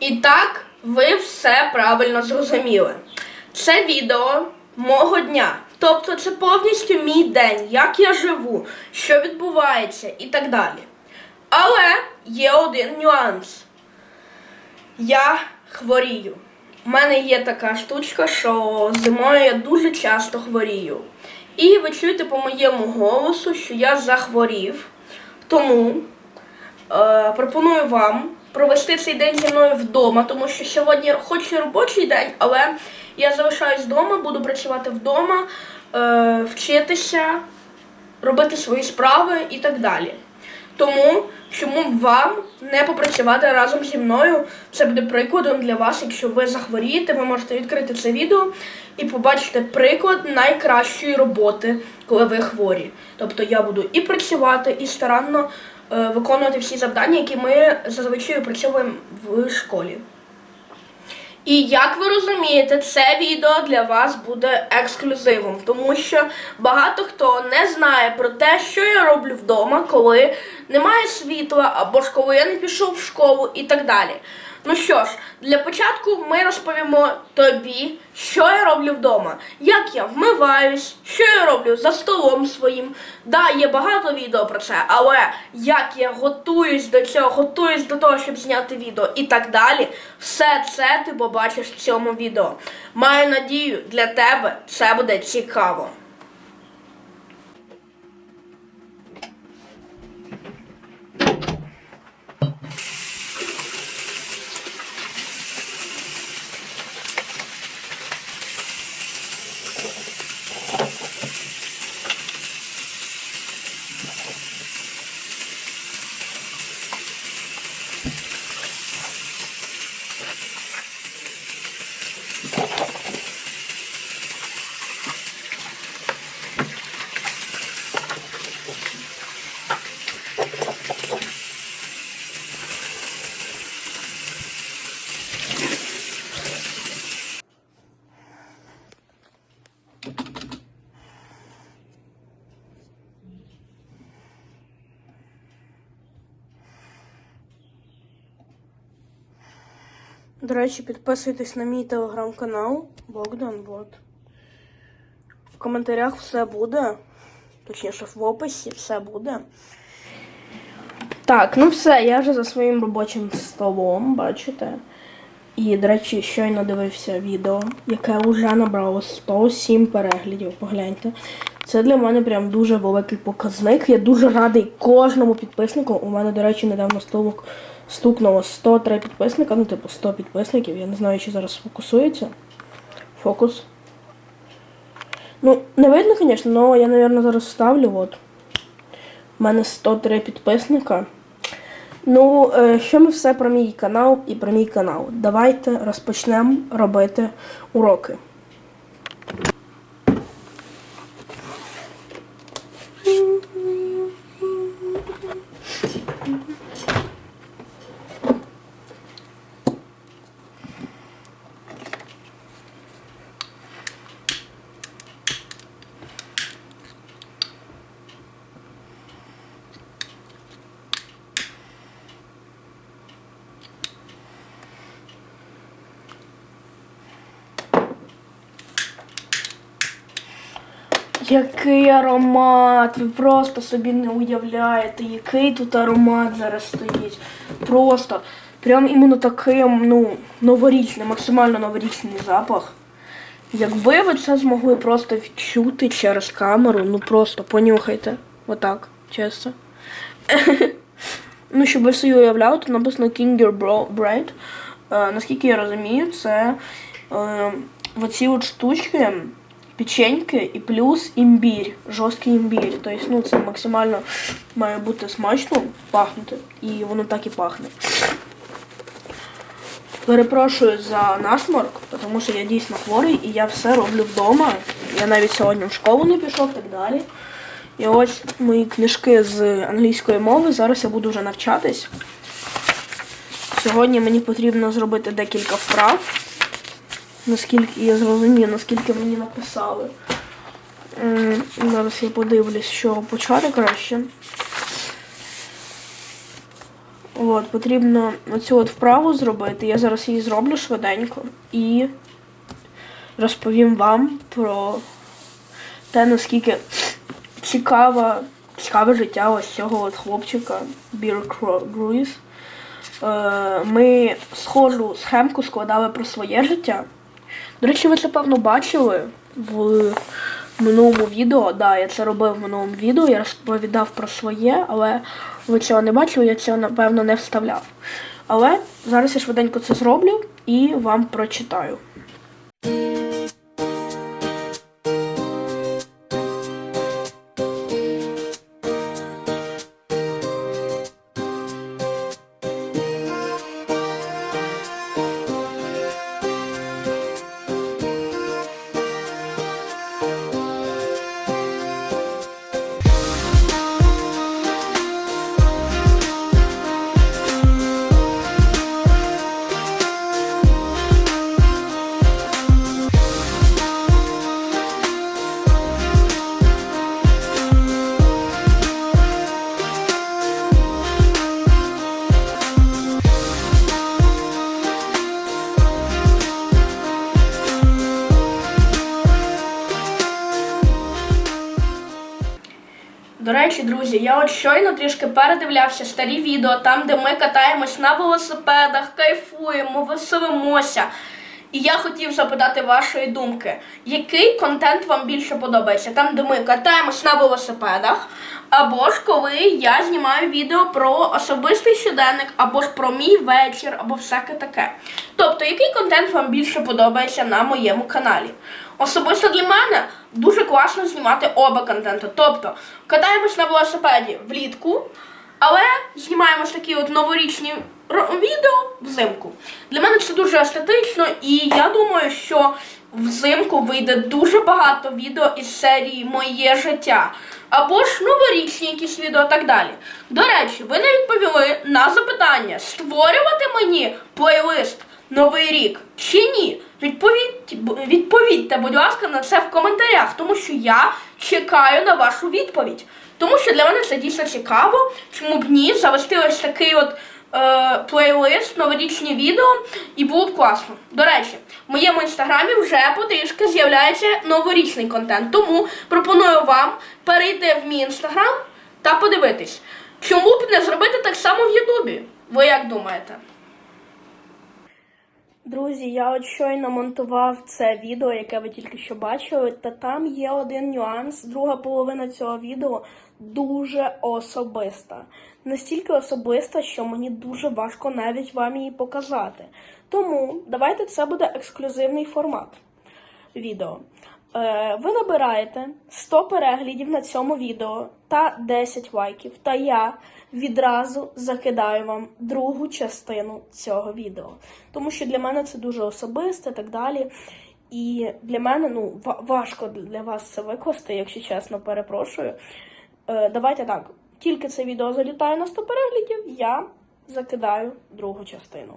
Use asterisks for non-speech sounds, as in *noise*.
І так, ви все правильно зрозуміли. Це відео мого дня. Тобто це повністю мій день, як я живу, що відбувається і так далі. Але є один нюанс. Я хворію. У мене є така штучка, що зимою я дуже часто хворію. І ви чуєте по моєму голосу, що я захворів. Тому е, пропоную вам провести цей день зі мною вдома, тому що сьогодні хоч і робочий день, але я залишаюсь вдома, буду працювати вдома, е, вчитися, робити свої справи і так далі. Тому чому б вам не попрацювати разом зі мною? Це буде прикладом для вас. Якщо ви захворієте, ви можете відкрити це відео і побачити приклад найкращої роботи, коли ви хворі. Тобто я буду і працювати, і старанно виконувати всі завдання, які ми зазвичай опрацьовуємо в школі. І як ви розумієте, це відео для вас буде ексклюзивом, тому що багато хто не знає про те, що я роблю вдома, коли немає світла, або ж коли я не пішов в школу і так далі. Ну що ж, для початку ми розповімо тобі, що я роблю вдома, як я вмиваюсь, що я роблю за столом своїм. Да, є багато відео про це, але як я готуюсь до цього, готуюсь до того, щоб зняти відео і так далі, все це ти побачиш в цьому відео. Маю надію, для тебе це буде цікаво. До речі, підписуйтесь на мій телеграм-канал Богдан Бот. В коментарях все буде. Точніше, в описі все буде. Так, ну все, я вже за своїм робочим столом, бачите. І, до речі, щойно дивився відео, яке вже набрало 107 переглядів. Погляньте. Це для мене прям дуже великий показник. Я дуже радий кожному підписнику. У мене, до речі, недавно стовок стукнуло 103 підписника, ну, типу 100 підписників. Я не знаю, чи зараз фокусується. Фокус. Ну, не видно, звісно, але я, мабуть, зараз вставлю. От. У мене 103 підписника. Ну, е, що ми все про мій канал і про мій канал. Давайте розпочнемо робити уроки. Який аромат! Ви просто собі не уявляєте, який тут аромат зараз стоїть. Просто прям іменно таким, ну, новорічний, максимально новорічний запах. Якби ви це змогли просто відчути через камеру, ну просто понюхайте. Отак, чесно. *laughs* ну, щоб ви собі уявляли, тут написано Kinder Bro- Bread. Е, наскільки я розумію, це е, оці от штучки, печеньки і плюс імбір, жорсткий імбір. Тобто, ну, це максимально має бути смачно пахнути, і воно так і пахне. Перепрошую за насморк, тому що я дійсно хворий і я все роблю вдома. Я навіть сьогодні в школу не пішов так далі. І ось мої книжки з англійської мови. Зараз я буду вже навчатись. Сьогодні мені потрібно зробити декілька вправ. Наскільки я зрозумів, наскільки мені написали. Зараз я подивлюсь, що почати краще. От, потрібно оцю от вправу зробити. Я зараз її зроблю швиденько і розповім вам про те, наскільки цікава, цікаве життя ось цього от хлопчика Бір Груїс. Е, ми схожу схемку складали про своє життя. До речі, ви це певно бачили в минулому відео. Да, я це робив в минулому відео, я розповідав про своє, але ви цього не бачили, я цього напевно не вставляв. Але зараз я швиденько це зроблю і вам прочитаю. Речі, друзі, я от щойно трішки передивлявся старі відео, там, де ми катаємось на велосипедах, кайфуємо, веселимося. І я хотів запитати вашої думки, який контент вам більше подобається? Там, де ми катаємось на велосипедах, або ж коли я знімаю відео про особистий щоденник, або ж про мій вечір, або всяке таке. Тобто, який контент вам більше подобається на моєму каналі? Особисто для мене дуже класно знімати оба контенти. Тобто, катаємось на велосипеді влітку, але знімаємо такі от новорічні відео взимку. Для мене це дуже естетично, і я думаю, що взимку вийде дуже багато відео із серії Моє життя. Або ж новорічні якісь відео так далі. До речі, ви не відповіли на запитання, створювати мені плейлист Новий рік чи ні? Відповідь, відповідьте, будь ласка, на це в коментарях, тому що я чекаю на вашу відповідь. Тому що для мене це дійсно цікаво, чому б ні, завести ось такий от е, плейлист, новорічні відео, і було б класно. До речі, в моєму інстаграмі вже потрішки з'являється новорічний контент. Тому пропоную вам перейти в мій інстаграм та подивитись, чому б не зробити так само в Ютубі. Ви як думаєте? Друзі, я от щойно монтував це відео, яке ви тільки що бачили, та там є один нюанс. Друга половина цього відео дуже особиста. Настільки особиста, що мені дуже важко навіть вам її показати. Тому давайте це буде ексклюзивний формат відео. Е, ви набираєте 100 переглядів на цьому відео та 10 лайків, та я відразу закидаю вам другу частину цього відео. Тому що для мене це дуже особисте і так далі. І для мене ну, важко для вас це викласти, якщо чесно, перепрошую. Е, давайте так. Тільки це відео залітає на 100 переглядів, я закидаю другу частину.